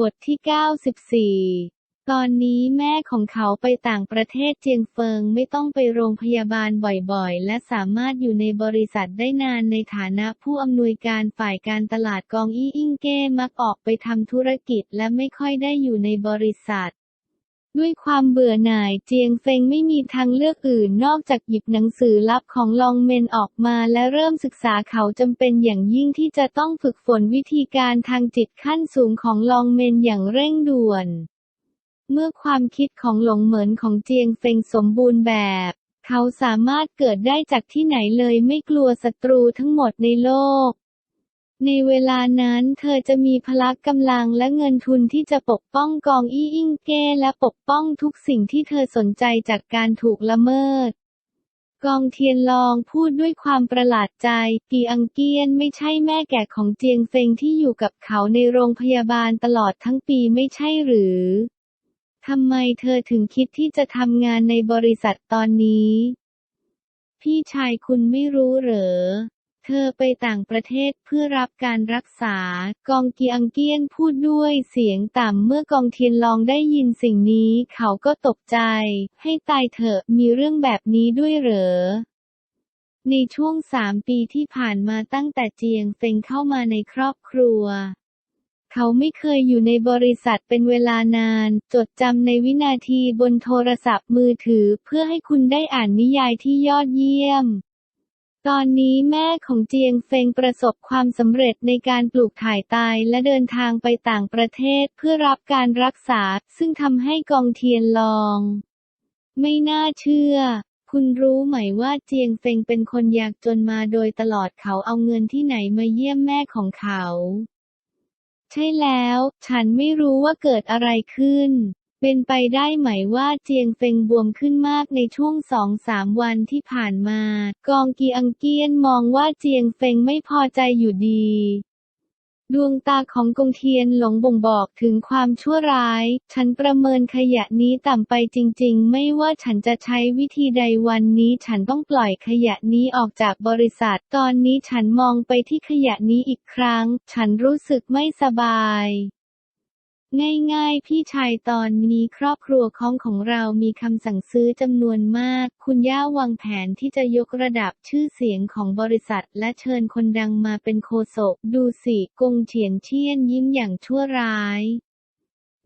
บทที่ 94 ตอนนี้แม่ของเขาไปต่างประเทศเจียงเฟิงไม่ต้องไปโรงพยาบาลบ่อยๆ และสามารถอยู่ในบริษัทได้นานในฐานะผู้อำนวยการฝ่ายการตลาดกองอี้อิงเก้มักออกไปทำธุรกิจและไม่ค่อยได้อยู่ในบริษัท ด้วยความเบื่อหน่ายเจียงเฟงไม่มีทางเลือกอื่นนอกจากหยิบหนังสือลับของลองเมนออกมาและเริ่มศึกษาเขาจำเป็นอย่างยิ่งที่จะต้องฝึกฝนวิธีการทางจิตขั้นสูงของลองเมนอย่างเร่งด่วน เมื่อความคิดของหลงเหมินของเจียงเฟงสมบูรณ์แบบ เขาสามารถเกิดได้จากที่ไหนเลยไม่กลัวศัตรูทั้งหมดในโลก ในเวลานั้นเธอจะมีพละกำลังและเงินทุนที่จะปกป้องกองอี้อิงเก้และปกป้องทุกสิ่งที่เธอสนใจจากการถูกละเมิด กองเทียนลองพูดด้วยความประหลาดใจ ปีอังเกียนไม่ใช่แม่แก่ของเจียงเฟงที่อยู่กับเขาในโรงพยาบาลตลอดทั้งปีไม่ใช่หรือทำไมเธอถึงคิดที่จะทำงานในบริษัทตอนนี้ พี่ชายคุณไม่รู้เหรอ เธอไปต่างประเทศเพื่อรับการรักษา กองเกียงเกียนพูดด้วยเสียงต่ำเมื่อกองเทียนลองได้ยินสิ่งนี้เขาก็ตกใจ ให้ตายเถอะมีเรื่องแบบนี้ด้วยเหรอในช่วงสามปีที่ผ่านมาตั้งแต่เจียงเฟงเข้ามาในครอบครัว เขาไม่เคยอยู่ในบริษัทเป็นเวลานาน จดจำในวินาทีบนโทรศัพท์มือถือเพื่อให้คุณได้อ่านนิยายที่ยอดเยี่ยม ตอนนี้แม่ของเจียงเฟงประสบความสำเร็จในการปลูกถ่ายไตและเดินทางไปต่างประเทศเพื่อรับการรักษา ซึ่งทำให้กองเทียนลอง ไม่น่าเชื่อ คุณรู้ไหมว่าเจียงเฟงเป็นคนยากจนมาโดยตลอดเขาเอาเงินที่ไหนมาเยี่ยมแม่ของเขา ใช่แล้ว ฉันไม่รู้ว่าเกิดอะไรขึ้น เป็นไปได้ไหมว่าเจียงเฟงบวมขึ้นมากในช่วงสองสามวันที่ผ่านมา กองกีอังเกียนมองว่าเจียงเฟงไม่พอใจอยู่ดี ดวงตาของกงเทียนหลงบ่งบอกถึงความชั่วร้าย ฉันประเมินขยะนี้ต่ำไปจริงๆ ไม่ว่าฉันจะใช้วิธีใดวันนี้ฉันต้องปล่อยขยะนี้ออกจากบริษัท ตอนนี้ฉันมองไปที่ขยะนี้อีกครั้ง ฉันรู้สึกไม่สบาย ง่ายๆ พี่ชายตอนนี้ครอบครัวของของเรามีคำสั่งซื้อจำนวนมาก คุณย่าวางแผนที่จะยกระดับชื่อเสียงของบริษัท และเชิญคนดังมาเป็นโคศก ดูสิ กงเฉียนเทียนยิ้มอย่างชั่วร้าย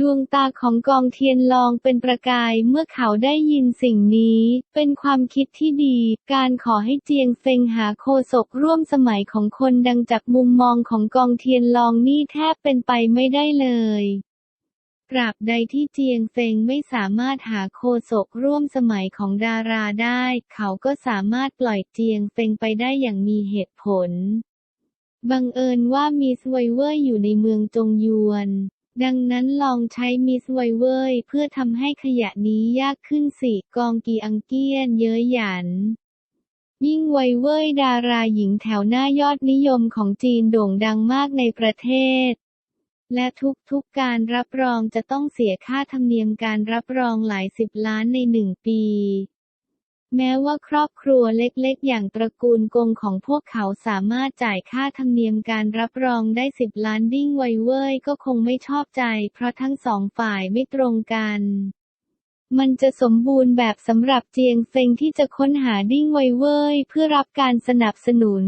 ดวงตาของกองเทียนลองเป็นประกายเมื่อเขาได้ยินสิ่งนี้ เป็นความคิดที่ดี การขอให้เจียงเฟงหาโคศกร่วมสมัยของคนดังจากมุมมองของกองเทียนลองนี่แทบเป็นไปไม่ได้เลยตราบใดที่เจียงเฟงไม่สามารถหาโคศกร่วมสมัยของดาราได้ เขาก็สามารถปล่อยเจียงเฟงไปได้อย่างมีเหตุผล บังเอิญว่ามิสไวเวอร์อยู่ในเมืองจงยวน ดังนั้นลองใช้มิสไวเวอร์เพื่อทำให้ขยะนี้ยากขึ้นสิกองกีอังเกียนเย้ยหยัน ยิ่งไวเว่ยดาราหญิงแถวหน้ายอดนิยมของจีนโด่งดังมากในประเทศ และทุกๆการรับรองจะต้องเสียค่าธรรมเนียมการรับรองหลายสิบล้านในหนึ่งปี แม้ว่าครอบครัวเล็กๆ อย่างตระกูลกงของพวกเขาสามารถจ่ายค่าธรรมเนียมการรับรองได้สิบล้านดิ้งไวเว่ยก็คงไม่ชอบใจ เพราะทั้งสองฝ่ายไม่ตรงกัน มันจะสมบูรณ์แบบสำหรับเจียงเฟงที่จะค้นหาดิ้งไวเว่ยเพื่อรับการสนับสนุน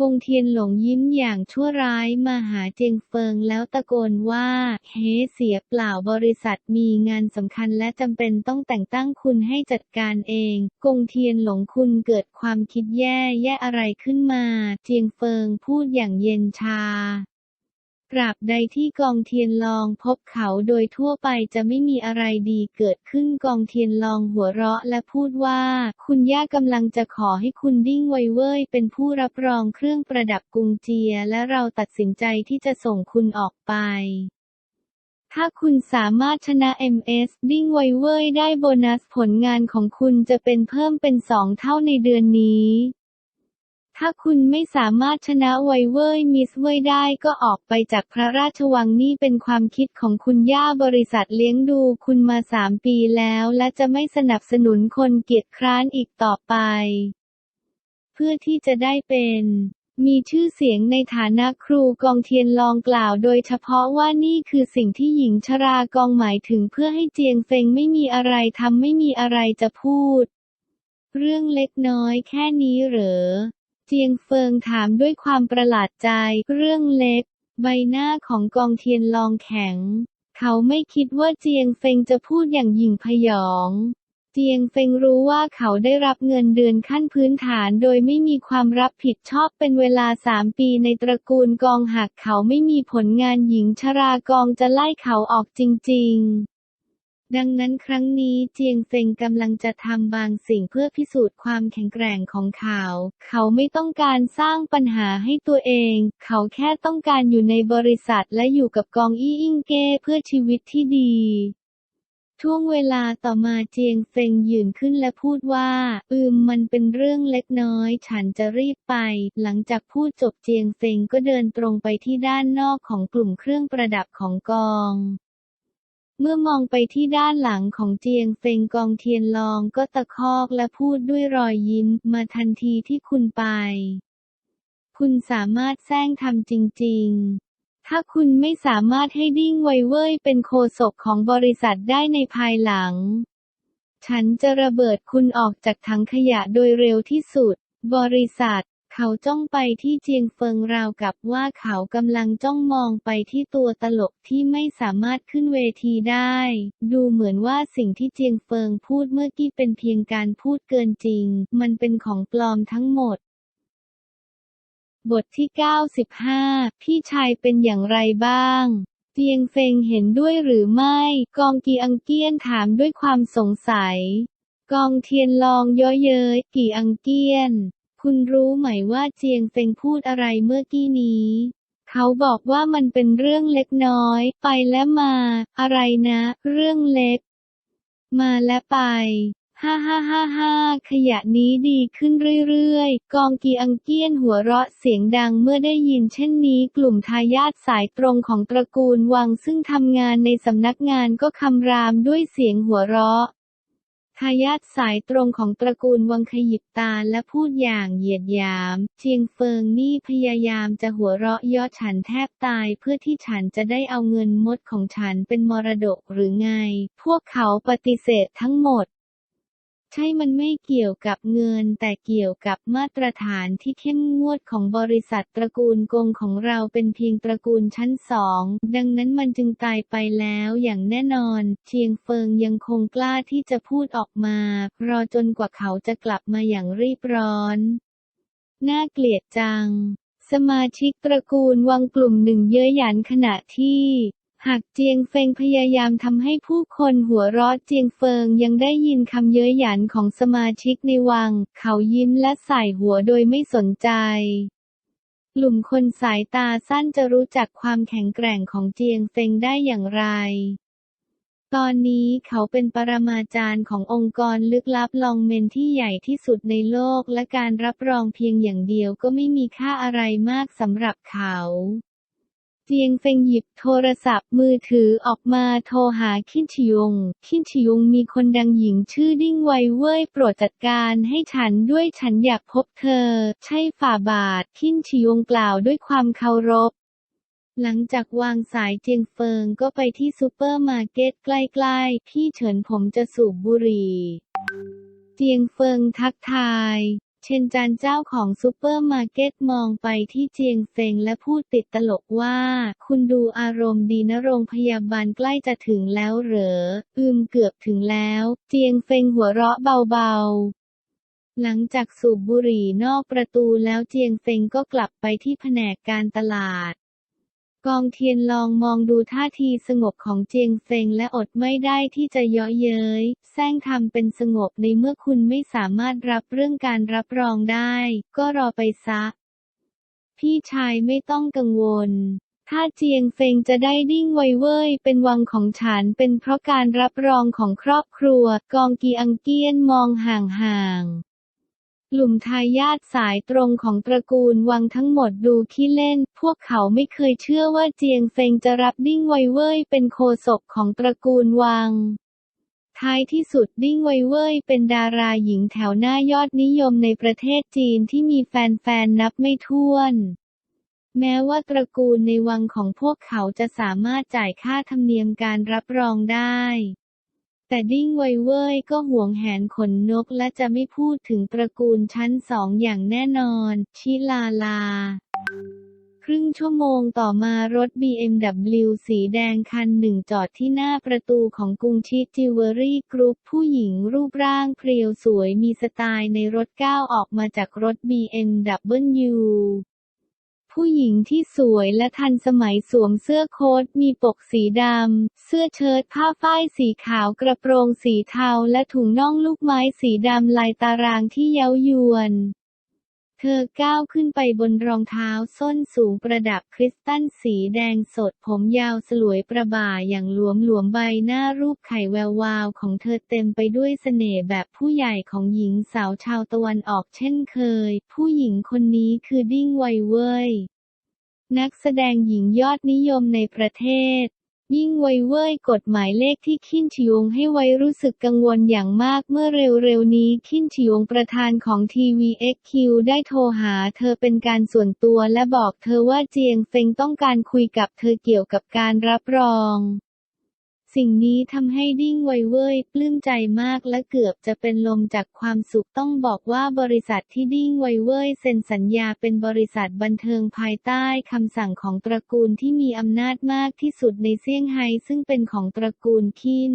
กงเทียนหลงยิ้มอย่างชั่วร้ายมาหาเจียงเฟิงแล้วตะโกนว่า เฮ้เสียเปล่าบริษัทมีงานสำคัญและจำเป็นต้องแต่งตั้งคุณให้จัดการเอง กงเทียนหลงคุณเกิดความคิดแย่แย่อะไรขึ้นมา เจียงเฟิงพูดอย่างเย็นชา ตราบใดที่กองเทียนลองพบเขาโดยทั่วไปจะไม่มีอะไรดีเกิดขึ้นกองเทียนลองหัวเราะและพูดว่า คุณย่ากำลังจะขอให้คุณดิ้งไวเว่ยเป็นผู้รับรองเครื่องประดับกุงเจีย และเราตัดสินใจที่จะส่งคุณออกไปถ้าคุณสามารถชนะ MS ดิ้งไวเว่ยได้โบนัสผลงานของคุณจะเป็นเพิ่มเป็นสองเท่าในเดือนนี้ ถ้าคุณไม่สามารถชนะไวเว่ยมิสเว่ยได้ก็ออกไปจากพระราชวังนี่เป็นความคิดของคุณย่าบริษัทเลี้ยงดูคุณมาสามปีแล้วและจะไม่สนับสนุนคนเกียจคร้านอีกต่อไป เพื่อที่จะได้เป็นมีชื่อเสียงในฐานะครูกองเทียนลองกล่าวโดยเฉพาะว่านี่คือสิ่งที่หญิงชรากองหมายถึงเพื่อให้เจียงเฟงไม่มีอะไรทำไม่มีอะไรจะพูด เรื่องเล็กน้อยแค่นี้เหรอ เจียงเฟิงถามด้วยความประหลาดใจ เรื่องเล็ก ใบหน้าของกองเทียนลองแข็ง เขาไม่คิดว่าเจียงเฟงจะพูดอย่างหยิ่งพยอง เจียงเฟงรู้ว่าเขาได้รับเงินเดือนขั้นพื้นฐานโดยไม่มีความรับผิดชอบเป็นเวลาสามปีในตระกูลกองหากเขาไม่มีผลงานหญิงชรากองจะไล่เขาออกจริง ๆ ดังนั้นครั้งนี้เจียงเฟงกำลังจะทำบางสิ่งเพื่อพิสูจน์ความแข็งแกร่งของเขา เขาไม่ต้องการสร้างปัญหาให้ตัวเอง เขาแค่ต้องการอยู่ในบริษัทและอยู่กับกองอี้อิงเก้เพื่อชีวิตที่ดีช่วงเวลาต่อมาเจียงเฟงยืนขึ้นและพูดว่า อืมมันเป็นเรื่องเล็กน้อย ฉันจะรีบไป หลังจากพูดจบเจียงเฟงก็เดินตรงไปที่ด้านนอกของกลุ่มเครื่องประดับของกอง เมื่อมองไปที่ด้านหลังของเจียงเฟงกองเทียนลองก็ตะคอกและพูดด้วยรอยยิ้มมาทันทีที่คุณไป คุณสามารถแซงทำจริง ๆ ถ้าคุณไม่สามารถให้ดิ้งไวเว่ยเป็นโคศกของบริษัทได้ในภายหลัง ฉันจะระเบิดคุณออกจากถังขยะโดยเร็วที่สุด บริษัท เขาจ้องไปที่เจียงเฟิงราวกับว่าเขากำลังจ้องมองไปที่ตัวตลกที่ไม่สามารถขึ้นเวทีได้ ดูเหมือนว่าสิ่งที่เจียงเฟิงพูดเมื่อกี้เป็นเพียงการพูดเกินจริง มันเป็นของปลอมทั้งหมดบทที่ 95 พี่ชายเป็นอย่างไรบ้างเจียงเฟงเห็นด้วยหรือไม่ กองกีอังเกียนถามด้วยความสงสัย กองเทียนลองย้อเย้ยกีอังเกียน คุณรู้ไหมว่าเจียงเฟงพูดอะไรเมื่อกี้นี้ เขาบอกว่ามันเป็นเรื่องเล็กน้อย ไปและมา อะไรนะ เรื่องเล็ก มาและไปฮ่าฮ่าฮ่าฮ่าขยะนี้ดีขึ้นเรื่อยๆ กองกีอังเกียนหัวเราะเสียงดังเมื่อได้ยินเช่นนี้ กลุ่มทายาทสายตรงของตระกูลวังซึ่งทำงานในสำนักงานก็คำรามด้วยเสียงหัวเราะ ทายาทสายตรงของตระกูลวังขยิบตาและพูดอย่างเหยียดหยามเจียงเฟิงนี่พยายามจะหัวเราะย่อฉันแทบตายเพื่อที่ฉันจะได้เอาเงินมดของฉันเป็นมรดกหรือไง พวกเขาปฏิเสธทั้งหมด ใช่มันไม่เกี่ยวกับเงิน แต่เกี่ยวกับมาตรฐานที่เข้มงวดของบริษัทตระกูลกงของเราเป็นเพียงตระกูลชั้นสอง ดังนั้นมันจึงตายไปแล้วอย่างแน่นอน เชียงเฟิงยังคงกล้าที่จะพูดออกมา รอจนกว่าเขาจะกลับมาอย่างรีบร้อน น่าเกลียดจัง สมาชิกตระกูลวังกลุ่มหนึ่งเย้ยหยันขณะที่ หากเจียงเฟงพยายามทำให้ผู้คนหัวเราะเจียงเฟิงยังได้ยินคำเย้ยหยันของสมาชิกในวัง เขายิ้มและใส่หัวโดยไม่สนใจ กลุ่มคนสายตาสั้นจะรู้จักความแข็งแกร่งของเจียงเฟงได้อย่างไร ตอนนี้เขาเป็นปรมาจารย์ขององค์กรลึกลับลองเมนที่ใหญ่ที่สุดในโลกและการรับรองเพียงอย่างเดียวก็ไม่มีค่าอะไรมากสำหรับเขา จียงเฟงหยิบโทรศัพท์มือถือออกมาโทรหาคินชยง คินชยงมีคนดังหญิงชื่อดิ้งไวเว่ยโปรดจัดการให้ฉันด้วยฉันอยากพบเธอ ใช่ฝ่าบาท คินชยงกล่าวด้วยความเคารพหลังจากวางสายเจียงเฟิงก็ไปที่ซูเปอร์มาร์เก็ตใกล้ๆ พี่เฉินผมจะสูบบุหรี่ เจียงเฟิงทักทาย เชนจานเจ้าของซูเปอร์มาร์เก็ตมองไปที่เจียงเฟงและพูดติดตลกว่า คุณดูอารมณ์ดีนะโรงพยาบาลใกล้จะถึงแล้วเหรอ อืมเกือบถึงแล้ว เจียงเฟงหัวเราะเบาๆ หลังจากสูบบุหรี่นอกประตูแล้วเจียงเฟงก็กลับไปที่แผนกการตลาด กองเทียนลองมองดูท่าทีสงบของเจียงเฟงและอดไม่ได้ที่จะเยาะเย้ยแซงทำเป็นสงบในเมื่อคุณไม่สามารถรับเรื่องการรับรองได้ ก็รอไปซะ พี่ชายไม่ต้องกังวล ถ้าเจียงเฟงจะได้ดิ้งไวเว่ยเป็นวังของฉันเป็นเพราะการรับรองของครอบครัว กองกีอังเกียนมองห่างๆ กลุ่มทายาทสายตรงของตระกูลวังทั้งหมดดูขี้เล่น พวกเขาไม่เคยเชื่อว่าเจียงเฟงจะรับดิ้งไวเว่ยเป็นโคศกของตระกูลวัง ท้ายที่สุดดิ้งไวเว่ยเป็นดาราหญิงแถวหน้ายอดนิยมในประเทศจีนที่มีแฟนๆนับไม่ถ้วนแม้ว่าตระกูลในวังของพวกเขาจะสามารถจ่ายค่าธรรมเนียมการรับรองได้ แต่ดิ้งไวเว่ยก็ห่วงแหนขนนกและจะไม่พูดถึงตระกูลชั้นสองอย่างแน่นอน ชิลาลาครึ่งชั่วโมงต่อมารถ BMW สีแดงคันหนึ่งจอดที่หน้าประตูของกรุงชิจิวเวอรี่กรุ๊ปผู้หญิงรูปร่างเพรียวสวยมีสไตล์ในรถก้าวออกมาจากรถ BMW ผู้หญิงที่สวยและทันสมัยสวมเสื้อโค้ทมีปกสีดำ เสื้อเชิ้ตผ้าฝ้ายสีขาวกระโปรงสีเทาและถุงน่องลูกไม้สีดำลายตารางที่เย้ายวน เธอก้าวขึ้นไปบนรองเท้าส้นสูงประดับคริสตัลสีแดงสดผมยาวสลวยประบ่าอย่างหลวมหลวมๆใบหน้ารูปไข่แวววาวของเธอเต็มไปด้วยเสน่ห์แบบผู้ใหญ่ของหญิงสาวชาวตะวันออกเช่นเคย ผู้หญิงคนนี้คือดิ้งไวเว่ยนักแสดงหญิงยอดนิยมในประเทศ ยิ่งไวเว่ยกดหมายเลขที่คินชิยงให้ไว้รู้สึกกังวลอย่างมากเมื่อเร็วๆนี้คินชิยงประธานของทีวี XQ ได้โทรหาเธอเป็นการส่วนตัวและบอกเธอว่าเจียงเฟงต้องการคุยกับเธอเกี่ยวกับการรับรอง สิ่งนี้ทำให้ดิ้งไวเว่ยปลื้มใจมากและเกือบจะเป็นลมจากความสุขต้องบอกว่าบริษัทที่ดิ้งไวเว่ยเซ็นสัญญาเป็นบริษัทบันเทิงภายใต้คำสั่งของตระกูลที่มีอำนาจมากที่สุดในเซี่ยงไฮ้ซึ่งเป็นของตระกูลคิน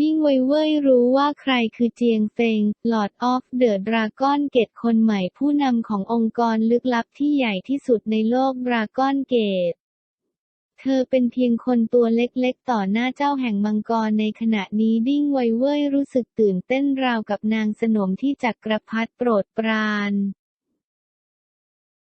ดิ้งไวเว่ยรู้ว่าใครคือเจียงเฟง Lord of the Dragon Gate คนใหม่ผู้นำขององค์กรลึกลับที่ใหญ่ที่สุดในโลก Dragon Gate เธอเป็นเพียงคนตัวเล็กๆ ต่อหน้าเจ้าแห่งมังกรในขณะนี้ดิ้งไวเว่ยรู้สึกตื่นเต้นราวกับนางสนมที่จักรพรรดิโปรดปราน